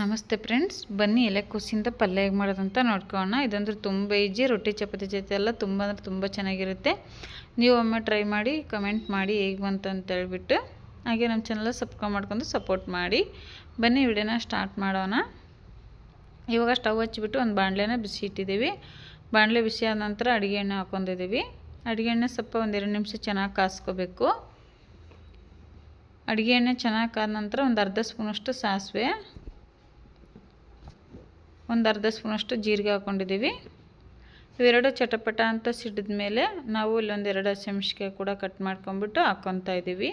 ನಮಸ್ತೆ ಫ್ರೆಂಡ್ಸ್, ಬನ್ನಿ ಎಲೆ ಕುಸಿಯಿಂದ ಪಲ್ಯ ಹೇಗೆ ಮಾಡೋದಂತ ನೋಡ್ಕೊಳ್ಳೋಣ. ಇದಂದ್ರೆ ತುಂಬ ಈಜಿ, ರೊಟ್ಟಿ, ಚಪಾತಿ ಜೊತೆ ಎಲ್ಲ ತುಂಬ ಅಂದರೆ ತುಂಬ ಚೆನ್ನಾಗಿರುತ್ತೆ. ನೀವು ಒಮ್ಮೆ ಟ್ರೈ ಮಾಡಿ ಕಮೆಂಟ್ ಮಾಡಿ ಹೇಗೆ ಬಂತು ಅಂತ ಹೇಳ್ಬಿಟ್ಟು, ಹಾಗೆ ನಮ್ಮ ಚಾನಲ್ ಸಬ್ಸ್ಕ್ರೈಬ್ ಮಾಡ್ಕೊಂಡು ಸಪೋರ್ಟ್ ಮಾಡಿ. ಬನ್ನಿ ವಿಡಿಯೋನ ಸ್ಟಾರ್ಟ್ ಮಾಡೋಣ. ಇವಾಗ ಸ್ಟವ್ ಹಚ್ಚಿಬಿಟ್ಟು ಒಂದು ಬಾಣಲೆನ ಬಿಸಿ ಇಟ್ಟಿದ್ದೀವಿ. ಬಾಣಲೆ ಬಿಸಿ ಆದ ನಂತರ ಅಡುಗೆ ಎಣ್ಣೆ ಹಾಕ್ಕೊಂಡಿದ್ದೀವಿ. ಅಡುಗೆ ಎಣ್ಣೆ ಸ್ವಲ್ಪ ಒಂದೆರಡು ನಿಮಿಷ ಚೆನ್ನಾಗಿ ಕಾಸ್ಕೋಬೇಕು. ಅಡುಗೆ ಎಣ್ಣೆ ಚೆನ್ನಾಗಿ ಕಾದ ನಂತರ ಒಂದು ಅರ್ಧ ಸ್ಪೂನಷ್ಟು ಸಾಸಿವೆ. ಒಂದು ಅರ್ಧ ಸ್ಪೂನಷ್ಟು ಜೀರಿಗೆ ಹಾಕ್ಕೊಂಡಿದ್ದೀವಿ. ಇವೆರಡು ಚಟಪಟ ಅಂತ ಸಿಡಿದ ಮೇಲೆ ನಾವು ಇಲ್ಲೊಂದು ಎರಡು ಹಸಿಮೆಣ್ಸಿಕಾಯಿ ಕೂಡ ಕಟ್ ಮಾಡ್ಕೊಂಬಿಟ್ಟು ಹಾಕ್ಕೊತಾ ಇದ್ದೀವಿ.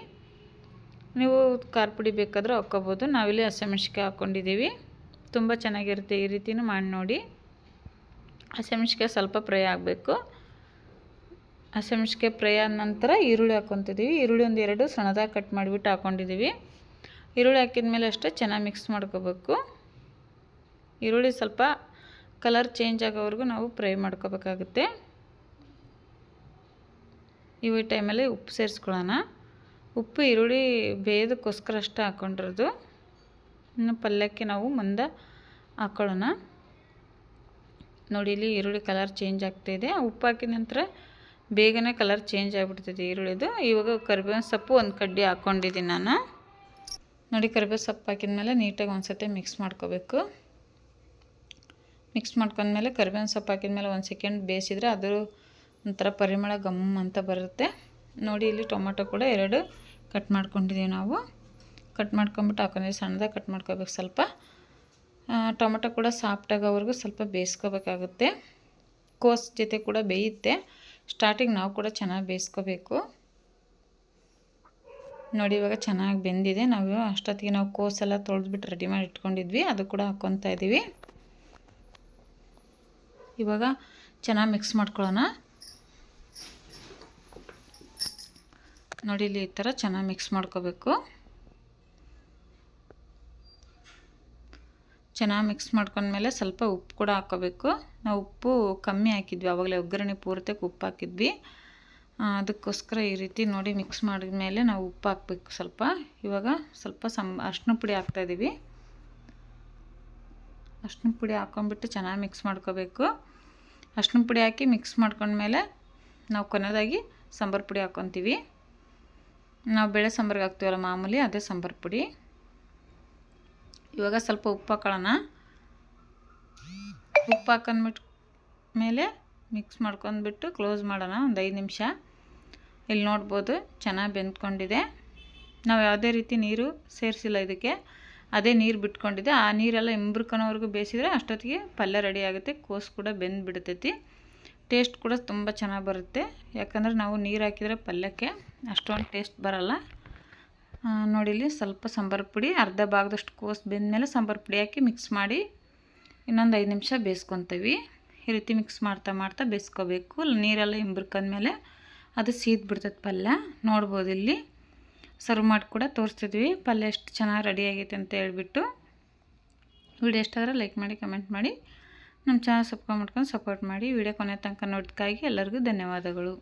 ನೀವು ಖಾರ ಪುಡಿ ಬೇಕಾದರೂ ಹಾಕ್ಕೋಬೋದು. ನಾವಿಲ್ಲಿ ಹಸಿಮೆಣ್ಸಿಕಾಯಿ ಹಾಕ್ಕೊಂಡಿದ್ದೀವಿ. ತುಂಬ ಚೆನ್ನಾಗಿರುತ್ತೆ ಈ ರೀತಿಯೂ ಮಾಡಿ ನೋಡಿ. ಹಸಿಮೆಣ್ಸಿಕಾಯಿ ಸ್ವಲ್ಪ ಫ್ರೈ ಆಗಬೇಕು. ಹಸಿಮೆಣ್ಸಿಕಾಯಿ ಫ್ರೈ ಆದ ನಂತರ ಈರುಳ್ಳಿ ಹಾಕ್ಕೊತಿದ್ದೀವಿ. ಈರುಳ್ಳಿ ಒಂದು ಎರಡು ಸಣ್ಣದಾಗಿ ಕಟ್ ಮಾಡಿಬಿಟ್ಟು ಹಾಕ್ಕೊಂಡಿದ್ದೀವಿ. ಈರುಳ್ಳಿ ಹಾಕಿದ ಮೇಲೆ ಅಷ್ಟೇ ಚೆನ್ನಾಗಿ ಮಿಕ್ಸ್ ಮಾಡ್ಕೋಬೇಕು. ಈರುಳ್ಳಿ ಸ್ವಲ್ಪ ಕಲರ್ ಚೇಂಜ್ ಆಗೋವರೆಗೂ ನಾವು ಫ್ರೈ ಮಾಡ್ಕೋಬೇಕಾಗುತ್ತೆ. ಇವು ಈ ಟೈಮಲ್ಲಿ ಉಪ್ಪು ಸೇರಿಸ್ಕೊಳ್ಳೋಣ. ಉಪ್ಪು, ಈರುಳ್ಳಿ ಬೇಯೋದಕ್ಕೋಸ್ಕರ ಅಷ್ಟೇ ಹಾಕ್ಕೊಂಡಿರೋದು ಇನ್ನು ಪಲ್ಯಕ್ಕೆ ನಾವು ಮುಂದೆ ಹಾಕ್ಕೊಳ್ಳೋಣ ನೋಡಿ, ಇಲ್ಲಿ ಈರುಳ್ಳಿ ಕಲರ್ ಚೇಂಜ್ ಆಗ್ತಾಯಿದೆ ಉಪ್ಪು ಹಾಕಿದ ನಂತರ ಬೇಗನೆ ಕಲರ್ ಚೇಂಜ್ ಆಗಿಬಿಡ್ತೈತೆ ಈರುಳ್ಳಿದು. ಇವಾಗ ಕರಿಬೇವಿನ ಸೊಪ್ಪು ಒಂದು ಕಡ್ಡಿ ಹಾಕ್ಕೊಂಡಿದ್ದೀನಿ ನಾನು. ನೋಡಿ ಕರಿಬೇವು ಸೊಪ್ಪು ಹಾಕಿದ್ಮೇಲೆ ನೀಟಾಗಿ ಒಂದು ಮಿಕ್ಸ್ ಮಾಡ್ಕೋಬೇಕು. ಮಿಕ್ಸ್ ಮಾಡ್ಕೊಂಡ್ಮೇಲೆ ಕರಿಬೇವಿನ ಸೊಪ್ಪು ಹಾಕಿದ್ಮೇಲೆ ಒಂದು ಸೆಕೆಂಡ್ ಬೇಯಿಸಿದ್ರೆ ಅದು ಒಂಥರ ಪರಿಮಳ ಗಮ್ ಅಂತ ಬರುತ್ತೆ. ನೋಡಿ, ಇಲ್ಲಿ ಟೊಮೊಟೊ ಕೂಡ ಎರಡು ಕಟ್ ಮಾಡ್ಕೊಂಡಿದ್ದೀವಿ ನಾವು. ಕಟ್ ಮಾಡ್ಕೊಂಬಿಟ್ಟು ಹಾಕೊಂಡಿದ್ದೀವಿ ಸಣ್ಣದಾಗಿ ಕಟ್ ಮಾಡ್ಕೋಬೇಕು ಸ್ವಲ್ಪ. ಟೊಮೊಟೊ ಕೂಡ ಸಾಫ್ಟಾಗೋವರೆಗೂ ಸ್ವಲ್ಪ ಬೇಯಿಸ್ಕೋಬೇಕಾಗುತ್ತೆ. ಕೋಸ್ ಜೊತೆ ಕೂಡ ಬೇಯುತ್ತೆ. ಸ್ಟಾರ್ಟಿಂಗ್ ನಾವು ಕೂಡ ಚೆನ್ನಾಗಿ ಬೇಯಿಸ್ಕೋಬೇಕು. ನೋಡಿ, ಇವಾಗ ಚೆನ್ನಾಗಿ ಬೆಂದಿದೆ. ನಾವು ಅಷ್ಟೊತ್ತಿಗೆ ನಾವು ಕೋಸೆಲ್ಲ ತೊಳೆದ್ಬಿಟ್ಟು ರೆಡಿ ಮಾಡಿ ಇಟ್ಕೊಂಡಿದ್ವಿ. ಅದು ಕೂಡ ಹಾಕ್ಕೊತಾ ಇದ್ದೀವಿ. ಇವಾಗ ಚೆನ್ನಾಗಿ ಮಿಕ್ಸ್ ಮಾಡ್ಕೊಳ್ಳೋಣ. ನೋಡಿ ಇಲ್ಲಿ ಈ ಥರ ಚೆನ್ನಾಗಿ ಮಿಕ್ಸ್ ಮಾಡ್ಕೋಬೇಕು. ಚೆನ್ನಾಗಿ ಮಿಕ್ಸ್ ಮಾಡ್ಕೊಂಡ್ಮೇಲೆ ಸ್ವಲ್ಪ ಉಪ್ಪು ಕೂಡ ಹಾಕೋಬೇಕು ನಾವು ಉಪ್ಪು ಕಮ್ಮಿ ಹಾಕಿದ್ವಿ ಆವಾಗಲೇ ಒಗ್ಗರಣೆ ಪೂರ್ತಿಗೆ ಉಪ್ಪು ಹಾಕಿದ್ವಿ. ಅದಕ್ಕೋಸ್ಕರ ಈ ರೀತಿ ನೋಡಿ ಮಿಕ್ಸ್ ಮಾಡಿದ ಮೇಲೆ ನಾವು ಉಪ್ಪು ಹಾಕ್ಬೇಕು ಸ್ವಲ್ಪ. ಇವಾಗ ಸ್ವಲ್ಪ ಸಂ ಅರ್ಶಿನ ಪುಡಿ ಹಾಕ್ತಾಯಿದ್ದೀವಿ ಅರ್ಶಿನ ಪುಡಿ ಹಾಕ್ಕೊಂಬಿಟ್ಟು ಚೆನ್ನಾಗಿ ಮಿಕ್ಸ್ ಮಾಡ್ಕೋಬೇಕು. ಅರ್ಶಿನ ಪುಡಿ ಹಾಕಿ ಮಿಕ್ಸ್ ಮಾಡ್ಕೊಂಡ್ಮೇಲೆ ನಾವು ಕೊನೆಯದಾಗಿ ಸಾಂಬಾರು ಪುಡಿ ಹಾಕ್ಕೊತೀವಿ. ನಾವು ಬೇಳೆ ಸಾಂಬಾರಿಗೆ ಹಾಕ್ತೀವಲ್ಲ ಮಾಮೂಲಿ ಅದೇ ಸಾಂಬಾರು ಪುಡಿ. ಇವಾಗ ಸ್ವಲ್ಪ ಉಪ್ಪು ಹಾಕೊಳ್ಳೋಣ. ಉಪ್ಪು ಹಾಕೊಂಡ್ಬಿಟ್ಟು ಮೇಲೆ ಮಿಕ್ಸ್ ಮಾಡ್ಕೊಂಡ್ಬಿಟ್ಟು ಕ್ಲೋಸ್ ಮಾಡೋಣ ಒಂದು ಐದು ನಿಮಿಷ. ಇಲ್ಲಿ ನೋಡ್ಬೋದು ಚೆನ್ನಾಗಿ ಬೆಂದ್ಕೊಂಡಿದೆ. ನಾವು ಯಾವುದೇ ರೀತಿ ನೀರು ಸೇರಿಸಿಲ್ಲ ಇದಕ್ಕೆ. ಅದೇ ನೀರು ಬಿಟ್ಕೊಂಡಿದ್ದೆ. ಆ ನೀರೆಲ್ಲ ಇಂಬ್ರಕನೋವರೆಗೂ ಬೇಯಿಸಿದ್ರೆ ಅಷ್ಟೊತ್ತಿಗೆ ಪಲ್ಯ ರೆಡಿ ಆಗುತ್ತೆ. ಕೋಸು ಕೂಡ ಬೆಂದು ಬಿಡ್ತೈತಿ ಟೇಸ್ಟ್ ಕೂಡ ತುಂಬ ಚೆನ್ನಾಗಿ ಬರುತ್ತೆ. ಯಾಕಂದರೆ ನಾವು ನೀರು ಹಾಕಿದರೆ ಪಲ್ಯಕ್ಕೆ ಅಷ್ಟೊಂದು ಟೇಸ್ಟ್ ಬರಲ್ಲ. ಇಲ್ಲಿ ಸ್ವಲ್ಪ ಸಾಂಬಾರು ಪುಡಿ, ಅರ್ಧ ಭಾಗದಷ್ಟು ಕೋಸು ಬೆಂದಮೇಲೆ ಸಾಂಬಾರು ಪುಡಿ ಹಾಕಿ ಮಿಕ್ಸ್ ಮಾಡಿ ಇನ್ನೊಂದು ಐದು ನಿಮಿಷ ಬೇಯಿಸ್ಕೊತೀವಿ. ಈ ರೀತಿ ಮಿಕ್ಸ್ ಮಾಡ್ತಾ ಮಾಡ್ತಾ ಬೇಯಿಸ್ಕೋಬೇಕು. ನೀರೆಲ್ಲ ಇಂಬ್ರಕಂದ್ಮೇಲೆ ಅದು ಸೀದ್ ಬಿಡ್ತೈತೆ ಪಲ್ಯ. ನೋಡ್ಬೋದು ಇಲ್ಲಿ. ಸರ್ವ್ ಮಾಡಿ ಕೂಡ ತೋರಿಸ್ತಿದ್ವಿ. ಪಲ್ಯ ಎಷ್ಟು ಚೆನ್ನಾಗಿ ರೆಡಿ ಆಗೈತೆ ಅಂತ ಹೇಳ್ಬಿಟ್ಟು. ವಿಡಿಯೋ ಎಷ್ಟಾದ್ರೆ ಲೈಕ್ ಮಾಡಿ ಕಮೆಂಟ್ ಮಾಡಿ. ನಮ್ಮ ಚಾನಲ್ ಸಬ್ಸ್ಕ್ರೈಬ್ ಮಾಡ್ಕೊಂಡು ಸಪೋರ್ಟ್ ಮಾಡಿ. ವಿಡಿಯೋ ಕೊನೆ ತನಕ ನೋಡಿದಕ್ಕಾಗಿ ಎಲ್ಲರಿಗೂ ಧನ್ಯವಾದಗಳು.